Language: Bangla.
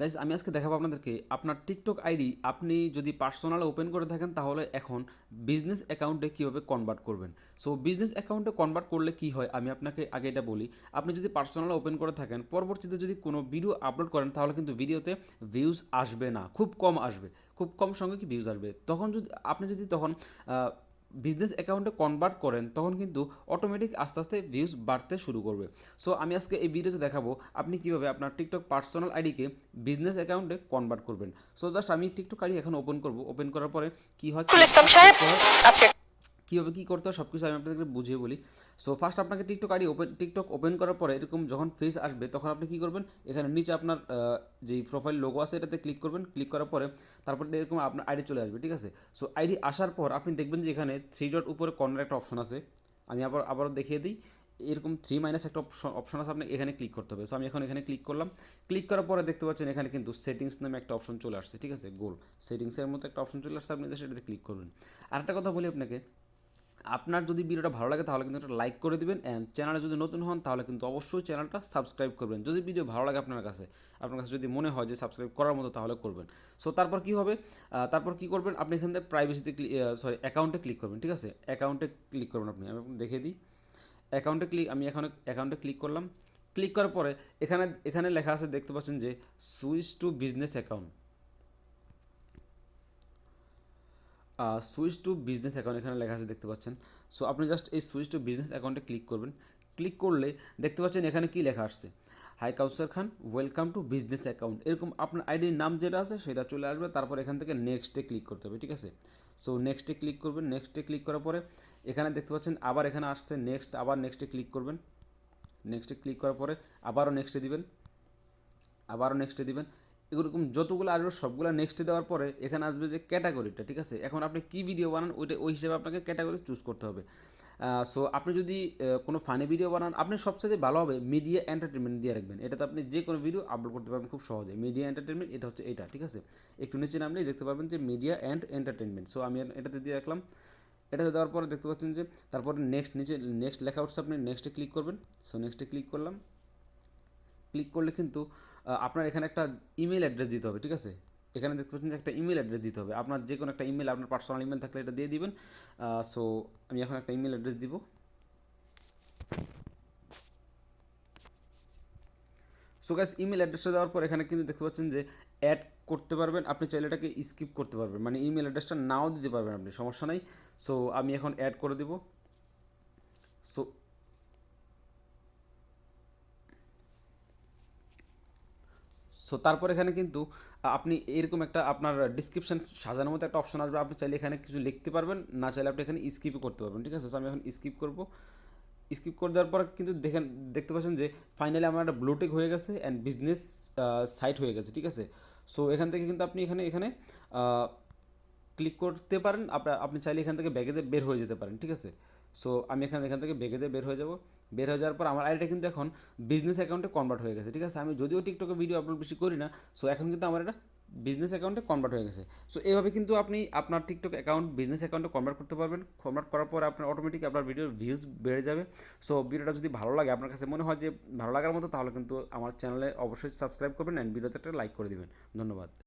গাইজ আমি আজকে দেখাবো আপনাদেরকে আপনার টিকটক আইডি আপনি যদি পার্সোনাল ওপেন করে থাকেন, তাহলে এখন বিজনেস অ্যাকাউন্টে কীভাবে কনভার্ট করবেন? সো বিজনেস অ্যাকাউন্টে কনভার্ট করলে কী হয়? আমি আপনাকে আগে এটা বলি। আপনি যদি পার্সোনাল ওপেন করে থাকেন, পরবর্তীতে যদি কোনো ভিডিও আপলোড করেন, তাহলে কিন্তু ভিডিওতে ভিউজ আসবে না। খুব কম আসবে। খুব কম সঙ্গে কি ভিউজ আসবে? তখন যদি, আপনি যদি তখন বিজনেস অ্যাকাউন্টে কনভার্ট করেন তখন কিন্তু অটোমেটিক আস্তে আস্তে ভিউজ বাড়তে শুরু করবে। সো আমি আজকে এই ভিডিওতে দেখাবো আপনি কীভাবে আপনার টিকটক পার্সোনাল আইডিকে বিজনেস অ্যাকাউন্টে কনভার্ট করবেন। সো জাস্ট আমি টিকটক আইডি এখন ওপেন করব। ওপেন করার পরে কি হয়? আচ্ছা। কীভাবে কী করতে হয় সব কিছু আমি আপনাদেরকে বুঝিয়ে বলি। সো ফার্স্ট আপনাকে TikTok ID open TikTok open করার পরে এরকম যখন ফেস আসবে, তখন আপনি কী করবেন, এখানে নিচে আপনার যেই প্রোফাইল লোগো আছে, এটাতে ক্লিক করবেন। ক্লিক করার পরে তারপরে এরকম আপনার আইডি চলে আসবে, ঠিক আছে? সো আইডি আসার পর আপনি দেখবেন যে এখানে থ্রি ডট উপরে কর্নার একটা অপশন আছে। আমি আবার, আবারও দেখিয়ে দিই। এরকম থ্রি মাইনাস একটা অপশন অপশন আছে, আপনি এখানে ক্লিক করতে হবে। সো আমি এখন এখানে ক্লিক করলাম। ক্লিক করার পরে দেখতে পাচ্ছেন এখানে কিন্তু সেটিংস নামে একটা অপশন চলে আসছে, ঠিক আছে? গোল সেটিংসের মতো একটা অপশন চলে আসছে, আপনি সেটাতে ক্লিক করবেন। আর একটা কথা বলি আপনাকে। আপনার যদি ভিডিওটা ভালো লাগে তাহলে কিন্তু একটা লাইক করে দিবেন অ্যান্ড চ্যানেলে যদি নতুন হন তাহলে কিন্তু অবশ্যই চ্যানেলটা সাবস্ক্রাইব করবেন। যদি ভিডিও ভালো লাগে আপনার কাছে আপনার কাছে যদি মনে হয় যে সাবস্ক্রাইব করার মতো তাহলে করবেন। সো তারপর কি হবে? তারপর কি করবেন? আপনি এখান থেকে প্রাইভেসিতে ক্লিক সরি অ্যাকাউন্টে ক্লিক করবেন, ঠিক আছে? অ্যাকাউন্টে ক্লিক করবেন আপনি, আমি দেখিয়ে দিই। অ্যাকাউন্টে ক্লিক আমি এখন অ্যাকাউন্টে ক্লিক করলাম। ক্লিক করার পরে এখানে এখানে লেখা আছে, দেখতে পাচ্ছেন যে switch to business account switch to business account এখানে লেখা আছে, দেখতে পাচ্ছেন। সো আপনি জাস্ট এই সুইচ টু বিজনেস অ্যাকাউন্টে ক্লিক করবেন। ক্লিক করলে দেখতে পাচ্ছেন এখানে কি লেখা আসছে? Hi Kawsar Khan welcome to business account এরকম আপনার আইডির নাম যেটা আছে, সেটা চলে আসবে। তারপর এখান থেকে নেক্সটে ক্লিক করতে হবে, ঠিক আছে? সো নেক্সটে ক্লিক করবেন। নেক্সটে ক্লিক করার পরে এখানে দেখতে পাচ্ছেন আবার এখানে আসছে নেক্সট আবার নেক্সটে ক্লিক করবেন। নেক্সটে ক্লিক করার পরে আবারও নেক্সটে দিবেন। আবারও নেক্সটে দিবেন। এরকম যতগুলো আসবে সবগুলো নেক্সটে দেওয়ার পরে এখানে আসবে যে ক্যাটাগরিটা ঠিক আছে? এখন আপনি কী ভিডিও বানান, ওইটা, ওই হিসেবে আপনাকে ক্যাটাগরি চুজ করতে হবে। সো আপনি যদি কোনো ফানি ভিডিও বানান, আপনি সবচেয়ে ভালো হবে মিডিয়া এন্টারটেনমেন্ট দিয়ে রাখবেন। এটাতে আপনি যে কোনো ভিডিও আপলোড করতে পারবেন খুব সহজে। মিডিয়া এন্টারটেনমেন্ট এটা হচ্ছে এটা, ঠিক আছে? একটু নিচে নামলেই দেখতে পারবেন যে মিডিয়া অ্যান্ড এন্টারটেনমেন্ট সো আমি এটাতে দিয়ে রাখলাম। এটাতে দেওয়ার পরে দেখতে পাচ্ছেন যে, তারপরে নেক্সট নিচে নেক্সট লেখা উঠছে আপনি নেক্সটে ক্লিক করবেন। সো নেক্সটে ক্লিক করলাম। ক্লিক করলে কিন্তু আপনার এখানে একটা ইমেল অ্যাড্রেস দিতে হবে, ঠিক আছে? এখানে দেখতে পাচ্ছেন যে একটা ইমেল অ্যাড্রেস দিতে হবে। আপনার যে কোনো একটা ইমেল আপনার পার্সোনাল ইমেল থাকলে এটা দিয়ে দিবেন। সো আমি এখন একটা ইমেল অ্যাড্রেস দিব। সো গ্যাস ইমেল অ্যাড্রেসটা দেওয়ার পর এখানে কিন্তু দেখতে পাচ্ছেন যে অ্যাড করতে পারবেন। আপনি চাইলে এটাকে স্কিপ করতে পারবেন। মানে ইমেল অ্যাড্রেসটা নাও দিতে পারবেন আপনি, সমস্যা নাই। সো আমি এখন অ্যাড করে দিব। সো সো তারপর এখানে কিন্তু আপনি এরকম একটা আপনার ডিসক্রিপশন সাজানোর মতো একটা অপশন আসবে। আপনি চাইলে এখানে কিছু লিখতে পারবেন, না চাইলে আপনি এখানে স্কিপও করতে পারবেন, ঠিক আছে? সো আমি এখন স্কিপ করব। স্কিপ করে দেওয়ার পর কিন্তু দেখেন, দেখতে পাচ্ছেন যে ফাইনালি আমার একটা ব্লুটেক হয়ে গেছে অ্যান্ড বিজনেস সাইট হয়ে গেছে, ঠিক আছে? সো এখান থেকে কিন্তু আপনি এখানে এখানে ক্লিক করতে পারেন। আপনার আপনি চাইলে এখান থেকে ব্যাগেতে বের হয়ে যেতে পারেন, ঠিক আছে? সো আমি এখানে এখান থেকে ব্যাগেতে বের হয়ে যাব। বের হয়ে যাওয়ার পর আমার আইডিটা কিন্তু এখন বিজনেস অ্যাকাউন্টে কনভার্ট হয়ে গেছে, ঠিক আছে? আমি যদিও টিকটকে ভিডিও আপলোড বেশি করি না সো এখন কিন্তু আমার এটা বিজনেস অ্যাকাউন্টে কনভার্ট হয়ে গেছে। সো এইভাবে কিন্তু আপনি আপনার টিকটক অ্যাকাউন্ট বিজনেস অ্যাকাউন্টে কনভার্ট করতে পারবেন। কনভার্ট করার পর আপনার অটোমেটিক আপনার ভিডিওর ভিউজ বেড়ে যাবে। সো ভিডিওটা যদি ভালো লাগে, আপনার কাছে মনে হয় যে ভালো লাগার মতো, তাহলে কিন্তু আমার চ্যানেলে অবশ্যই সাবস্ক্রাইব করবেন অ্যান্ড ভিডিওতে একটা লাইক করে দিবেন। ধন্যবাদ।